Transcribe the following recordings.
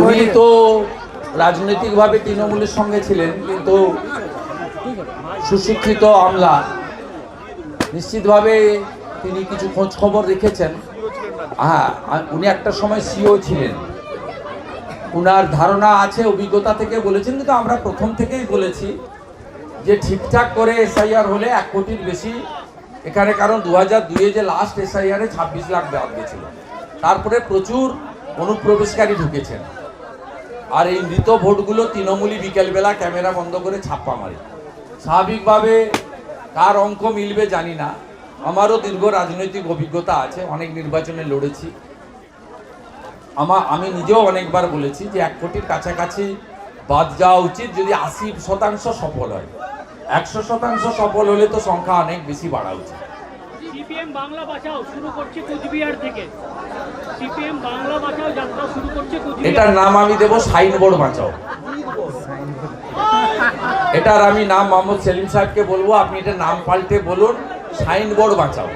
উনি তো রাজনৈতিকভাবে তৃণমূলের সঙ্গে ছিলেন কিন্তু সুশিক্ষিত আমলা। নিশ্চিতভাবে তিনি কিছু খোঁজ খবর রেখেছেন। হ্যাঁ উনি একটা সময় সিও ছিলেন। উনার ধারণা আছে অভিজ্ঞতা থেকে বলেছেন কিন্তু আমরা প্রথম থেকেই বলেছি যে ঠিকঠাক করে এসআইআর হলে এক কোটির বেশি এখানে কারণ দু হাজার দুইয়ে যে লাস্ট এসআইআরে ছাব্বিশ লাখ দেওয়া গেছিল। তারপরে প্রচুর অনুপ্রবেশকারী ঢুকেছেন। আর এই মৃত ভোটগুলো তৃণমূলী বিকেলবেলা ক্যামেরা বন্ধ করে ছাপ্পা মারে। স্বাভাবিকভাবে কার অঙ্ক মিলবে জানি না। আমারও দীর্ঘ রাজনৈতিক অভিজ্ঞতা আছে, অনেক নির্বাচনে লড়েছি। আমা, আমি নিজেও অনেকবার বলেছি যে এক কোটির কাছাকাছি বাদ যাওয়া উচিত যদি আশি শতাংশ সফল হয়। একশো শতাংশ সফল হলে তো সংখ্যা অনেক বেশি বাড়া উচিত। সিপিএম বাংলা বাঁচাও শুরু করছে কোচবিহার থেকে। সিপিএম বাংলা বাঁচাও যাত্রা শুরু করছে কোচবিহার এটার নাম আমি দেবো সাইনবোর্ড বাঁচাও। এটার আমি নাম মোহাম্মদ সেলিম সাহেবকে বলব আপনি এটা নাম পাল্টে বলুন সাইনবোর্ড বাঁচাও।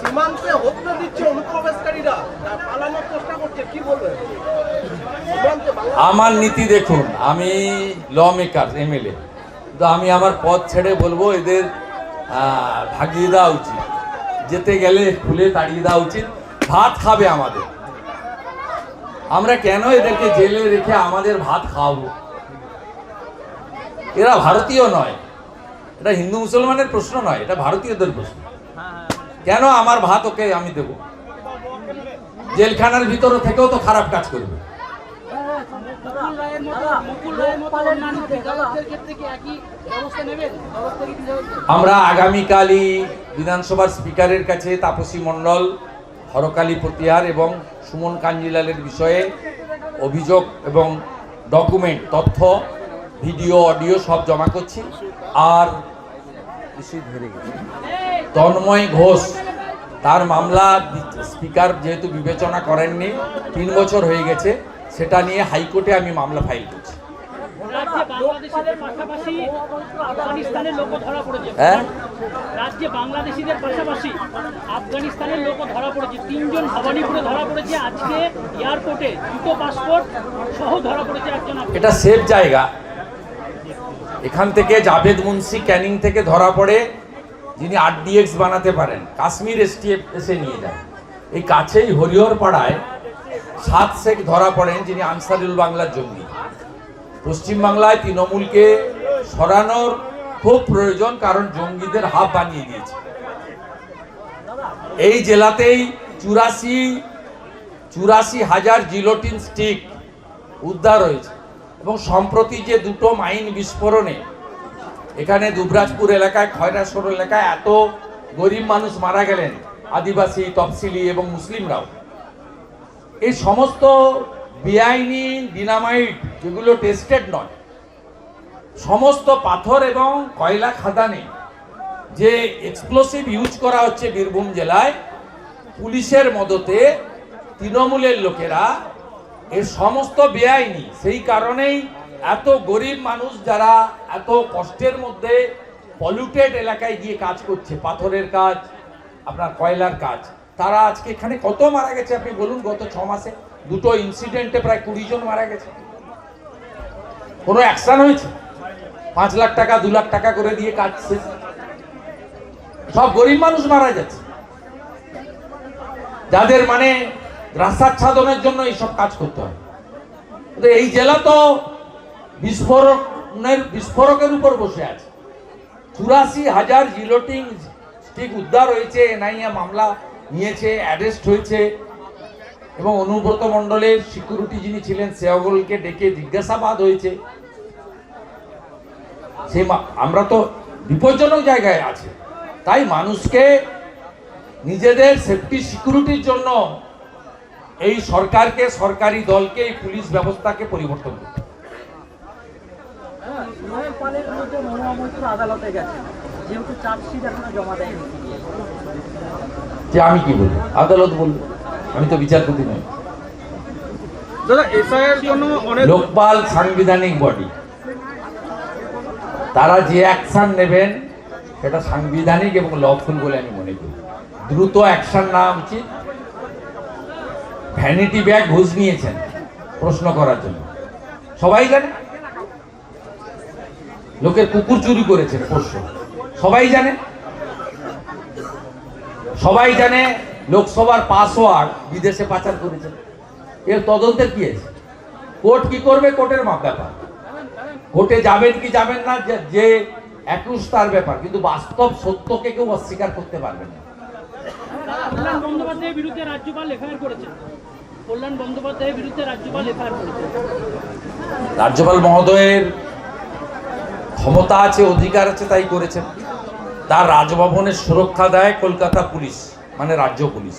সীমান্তে হত্যা দিচ্ছে অনুপ্রবেশকারীরা। পালানোর চেষ্টা করছে কি বলবেন? আমার নীতি দেখুন আমি ল মেকার এমএলএ তো আমি আমার পথ ছেড়ে বলব, এদের ভাগিয়ে দেওয়া উচিত। যেতে গেলে খুলে তাড়িয়ে দেওয়া উচিত। ভাত খাবে আমাদের। আমরা কেন এদেরকে জেলে রেখে আমাদের ভাত খাওয়াবো? এরা ভারতীয় নয়। এটা হিন্দু মুসলমানের প্রশ্ন নয়, এটা ভারতীয়দের প্রশ্ন। কেন আমার ভাত ওকে আমি দেব? জেলখানার ভিতরে থেকেও তো খারাপ কাজ করবে। আমরা আগামীকালই বিধানসভার স্পিকারের কাছে তাপসী মণ্ডল, হরকালী প্রতিহার এবং সুমন কাঞ্জিলালের বিষয়ে অভিযোগ এবং ডকুমেন্ট, তথ্য, ভিডিও, অডিও সব জমা করছি। আর তন্ময় ঘোষ, তার মামলা স্পিকার যেহেতু বিবেচনা করেননি, তিন বছর হয়ে গেছে। সেটা নিয়ে হাইকোর্টে আমি মামলা ফাইল করছি। রাজ্যে বাংলাদেশিদের পাশাপাশি আফগানিস্তানের লোক ধরা পড়েছে। হ্যাঁ? তিনজন ভবানীপুরে ধরা পড়েছে। আজকে এয়ারপোর্টে দুটো পাসপোর্ট সহ ধরা পড়েছে একজন এটা সেফ জায়গা। এখান থেকে জাভেদ মুন্সি ক্যানিং থেকে ধরা পড়ে যিনি আরডিএক্স বানাতে পারেন। কাশ্মীর এসটিএফ এসে নিয়ে যায়। এই কাছেই হরিহর পাড়ায় সাত শেখ ধরা পড়েন যিনি আনসারুল বাংলার জঙ্গি। পশ্চিমবাংলায় তৃণমূলকে সরানোর খুব প্রয়োজন, কারণ জঙ্গিদের হাব বানিয়ে দিয়েছে। এই জেলাতেই চুরাশি চুরাশি হাজার জিলোটিন স্টিক উদ্ধার হয়েছে এবং সম্প্রতি যে দুটো মাইন বিস্ফোরণে এখানে দুবরাজপুর এলাকায়, খয়রাসোর এলাকায় এত গরিব মানুষ মারা গেলেন আদিবাসী, তফসিলি এবং মুসলিমরাও। এই সমস্ত বেআইনি ডিনামাইট যেগুলো টেস্টেড নয়, সমস্ত পাথর এবং কয়লা খাদানে যে এক্সপ্লোসিভ ইউজ করা হচ্ছে বীরভূম জেলায়, পুলিশের মদতে তৃণমূলের লোকেরা এর সমস্ত বেআইনি। সেই কারণেই এত গরিব মানুষ যারা এত কষ্টের মধ্যে পলিউটেড এলাকায় গিয়ে কাজ করছে, পাথরের কাজ, আপনার কয়লার কাজ। তারা আজকে এখানে কত মারা গেছে? আপনি বলুন, গত ছ মাসে দুটো ইনসিডেন্টে প্রায় কুড়ি জন মারা গেছে। কোনো অ্যাকশন হয়েছে? পাঁচ লাখ টাকা, দু লাখ টাকা করে দিয়ে কাজ শেষ। সব গরিব মানুষ মারা যাচ্ছে। যাদের মানে রাস্তাচ্ছাদনের জন্য এইসব কাজ করতে হয়। এই জেলা তো বিস্ফোরণের, বিস্ফোরকের উপর বসে আছে। চুরাশি হাজার জিলোটিং স্টিক উদ্ধার হয়েছে, এনআইএ মামলা নিয়েছে অ্যারেস্ট হয়েছে। এবং অনুব্রত মণ্ডলের সিকিউরিটি যিনি ছিলেন সেওগলকে ডেকে জিজ্ঞাসাবাদ হয়েছে। মা- আমরা তো বিপজ্জনক জায়গায় আছে। তাই মানুষকে নিজেদের সেফটি সিকিউরিটির জন্য এই সরকারকে, সরকারি দলকে এই পুলিশ ব্যবস্থাকে পরিবর্তন করতে মৈত্র আদালতে গেছে। যেহেতু চার্জশিট এখনও জমা দেয়নি। যে আমি কি বলব? আদালত বলব। আমি তো বিচারপতি নই। দাদা এসআইয়ের জন্য অনেক লোকপাল সাংবিধানিক বডি। তারা যে অ্যাকশন নেবেন সেটা সাংবিধানিক এবং লফুল বলে আমি মনে করি। দ্রুত অ্যাকশন নেওয়া উচিত। ভ্যানিটি ব্যাগ ঘুষ নিয়েছেন প্রশ্ন করার জন্য। সবাই জানে? লোকের কুকুর চুরি করেছেন পরশু সবাই জানে? সবাই জানে লোকসভার পাসওয়ার্ড বিদেশে পাচার করেছে। এর তদন্তের কি আছে? কোর্ট কি করবে? কোর্টের মাপ ব্যাপার। কোর্টে যাবেন কি যাবেন না যে- একুশ তার ব্যাপার। কিন্তু বাস্তব সত্যকে কেউ অস্বীকার করতে পারবে না। বিরুদ্ধে রাজ্যপাল এফআইআর করেছেন কল্যাণ বন্দ্যোপাধ্যায়ের বিরুদ্ধে রাজ্যপাল এফআইআর করেছেন রাজ্যপাল মহোদয়ের ক্ষমতা আছে অধিকার আছে তাই করেছেন। তার রাজভবনের সুরক্ষা দেয় কলকাতা পুলিশ মানে রাজ্য পুলিশ।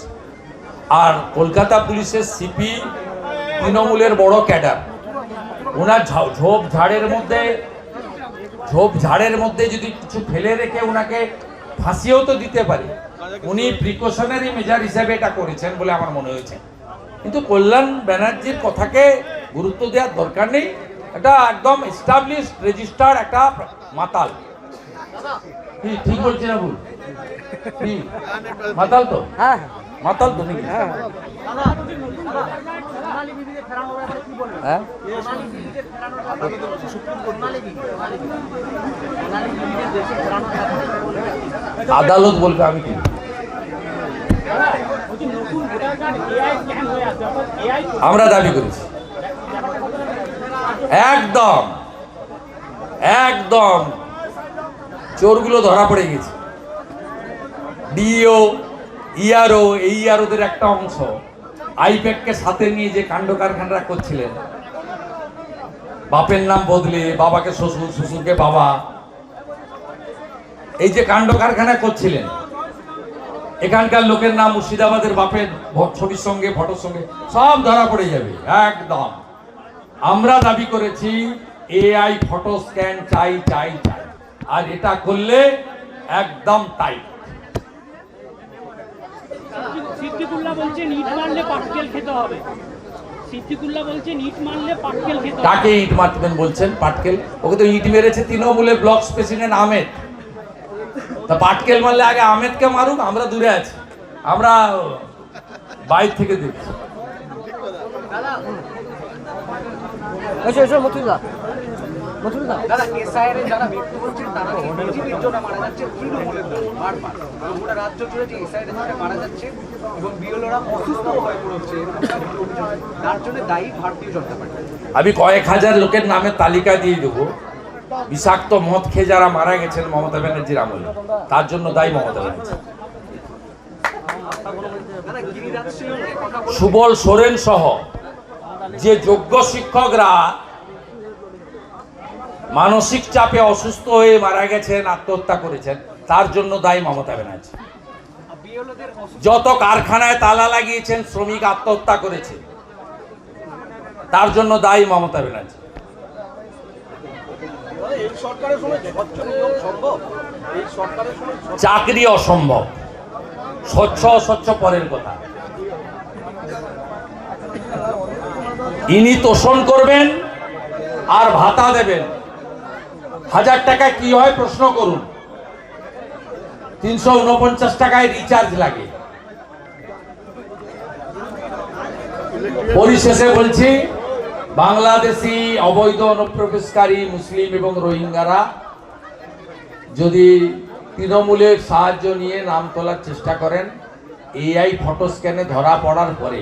আর কলকাতা পুলিশের সিপি তৃণমূলের বড় ক্যাডার। ওনার ঝোপ ঝাড়ের মধ্যে, ঝোপ ঝাড়ের মধ্যে যদি কিছু ফেলে রেখে ওনাকে ফাঁসিয়েও তো দিতে পারে। উনি প্রিকশনারি মেজার হিসেবে এটা করেছেন বলে আমার মনে হয়েছে। কিন্তু কল্যাণ ব্যানার্জির কথাকে গুরুত্ব দেওয়ার দরকার নেই। এটা একদম এস্টাবলিশ রেজিস্টার একটা মাতাল। কি ঠিক বলছি না ভুল? কি? মাতাল তো? হ্যাঁ। মাতাল তো নাকি? হ্যাঁ। হ্যাঁ? আদালত বলবে আমি কি? আমরা দাবি করেছি। একদম। একদম। চোরগুলো ধরা পড়ে গেছে। ডিও ইআরও, এই ইআরওদের একটা অংশ। আইপ্যাককে সাথে নিয়ে যে কাণ্ড কারখানারা করছিলেন। বাপের নাম বদলে বাবাকে শ্বশুর, শ্বশুরকে বাবা। এই যে কাণ্ড কারখানা করছিলেন, এখানকার লোকের নাম মুর্শিদাবাদের বাপের ছবির সঙ্গে, ফটোর সঙ্গে, সব ধরা পড়ে যাবে, একদম। আমরা দাবি করেছি, এআই ফটো স্ক্যান চাই চাই চাই। আর এটা করলে একদম সিদ্দিকুল্লাহ বলছে ইট মারলে পাটকেল খেতে হবে। সিদ্দিকুল্লাহ বলছে ইট মারলে পাটকেল খেতে কাকে ইট মারতেন বলছেন? পাটকেল? ওকে তো ইট মেরেছে তৃণমূলের ব্লক প্রেসিডেন্ট আহমেদ। তা পাটকেল মারলে আগে আহমেদকে মারুক আমরা দূরে আছি। আমরা বাইর থেকে দেখছি। এসো এসো দাদা এসআইআর যারা মৃত্যু হচ্ছেন তারা বিজেপির জন্য মারা যাচ্ছে তৃণমূলের জন্য বারবার। গোটা রাজ্য জুড়ে যে এসআইআর জন্য মারা যাচ্ছে এবং বিএলওরা অসুস্থ হয়ে পড়ছে তার জন্য দায়ী ভারতীয় জনতা পার্টি। আমি কয়েক হাজার লোকের নামে তালিকা দিয়ে দেবো। বিষাক্ত মদ খেয়ে যারা মারা গেছেন মমতা ব্যানার্জির আমলে তার জন্য দায়ী মমতা ব্যানার্জি। সুবল সোরেন সহ যে যোগ্য শিক্ষকরা মানসিক চাপে অসুস্থ হয়ে মারা গেছেন, আত্মহত্যা করেছেন, তার জন্য দায়ী মমতা ব্যানার্জি। যত কারখানায় তালা লাগিয়েছেন, শ্রমিক আত্মহত্যা করেছে, তার জন্য দায়ী মমতা ব্যানার্জি। চাকরি অসম্ভব, স্বচ্ছ অস্বচ্ছ পরের কথা। ইনি তোষণ করবেন আর ভাতা দেবেন। হাজার টাকা কি হয় প্রশ্ন করুন। তিনশো উনপঞ্চাশ টাকায় রিচার্জ লাগে। পরিশেষে বলছি, বাংলাদেশি অবৈধ অনুপ্রবেশকারী, মুসলিম এবং রোহিঙ্গারা যদি তৃণমূলের সাহায্য নিয়ে নাম তোলার চেষ্টা করেন এআই ফটো স্ক্যানে ধরা পড়ার পরে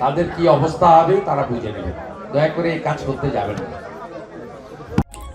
তাদের কি অবস্থা হবে তারা বুঝে নেবেন দয়া করে এই কাজ করতে যাবেন না।